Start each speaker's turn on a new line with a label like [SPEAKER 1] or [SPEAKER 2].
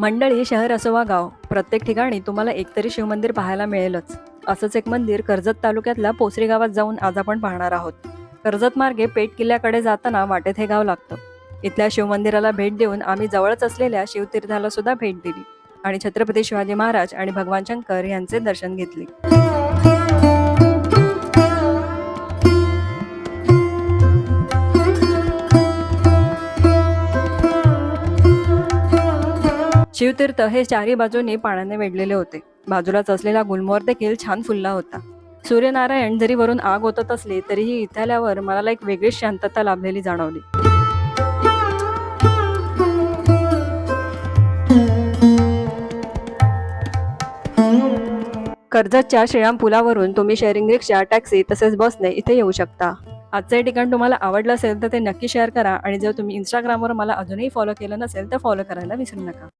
[SPEAKER 1] मंडळी शहर असो वा गाव प्रत्येक ठिकाणी तुम्हाला एकतरी शिवमंदिर पाहायला मिळेलच. असंच एक मंदिर कर्जत तालुक्यातल्या पोसरी गावात जाऊन आज आपण पाहणार आहोत. कर्जत मार्गे पेट किल्ल्याकडे जाताना वाटेत हे गाव लागतं. इथल्या शिवमंदिराला भेट देऊन आम्ही जवळच असलेल्या शिवतीर्थाला सुद्धा भेट दिली आणि छत्रपती शिवाजी महाराज आणि भगवान शंकर यांचे दर्शन घेतले. शिवतीर्थ हे चारी बाजूंनी पाण्याने वेढलेले होते. बाजूलाच असलेला गुलमोहर देखील छान फुलला होता. सूर्यनारायण जरी वरून आग ओतत असली तरीही इथे आल्यावर मला एक वेगळीच शांतता लाभलेली जाणवली. कर्जतच्या श्रीराम पुलावरून तुम्ही शेअरिंग रिक्षा टॅक्सी तसेच बसने इथे येऊ शकता. आजचं हे ठिकाण तुम्हाला आवडलं असेल तर ते नक्की शेअर करा. आणि जर तुम्ही इंस्टाग्रामवर मला अजूनही फॉलो केलं नसेल तर फॉलो करायला विसरू नका.